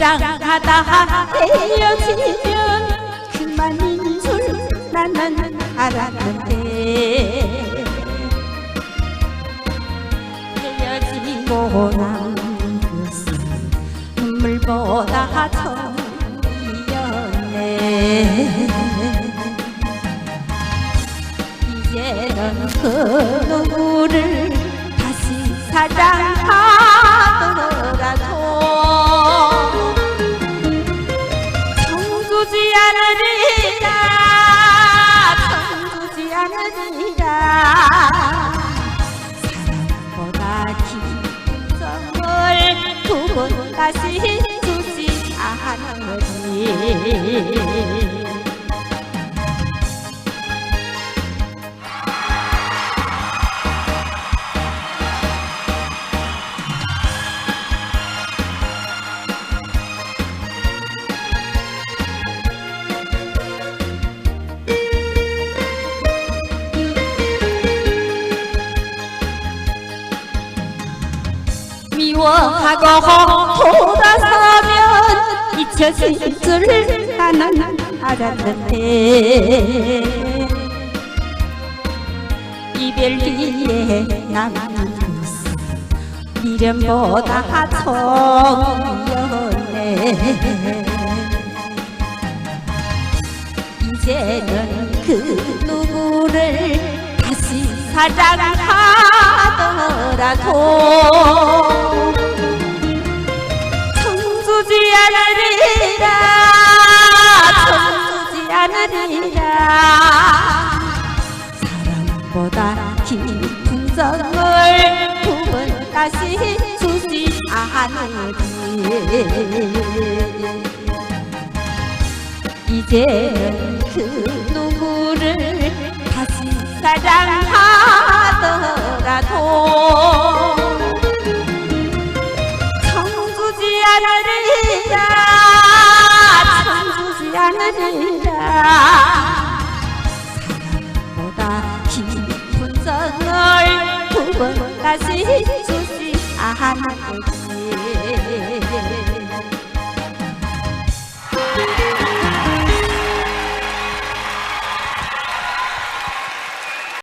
사랑하다. 헤어지면 그만인 줄 나는 알았는데. 헤어지고 난 것은 눈물보다 처음이었네. 이제는 그 누구를 다시 사랑 않으리라 청두지 않으리라 사랑보다 깊은 정을 두번 다시 주지 않으리 미워하고 돌아서면 잊혀질 줄 나는 알았는데 이별 뒤에 남은 것은 미련보다 정이었네. 이제는 그 누구를 다시 사랑하더라도 보다 깊은 정을 두번 다시 주지 않으리 이제는 그 누구를 다시 사랑하더라도 청주지 않으리라 청주지 않으리라 사랑보다 정을 두번 다시 주지 않을지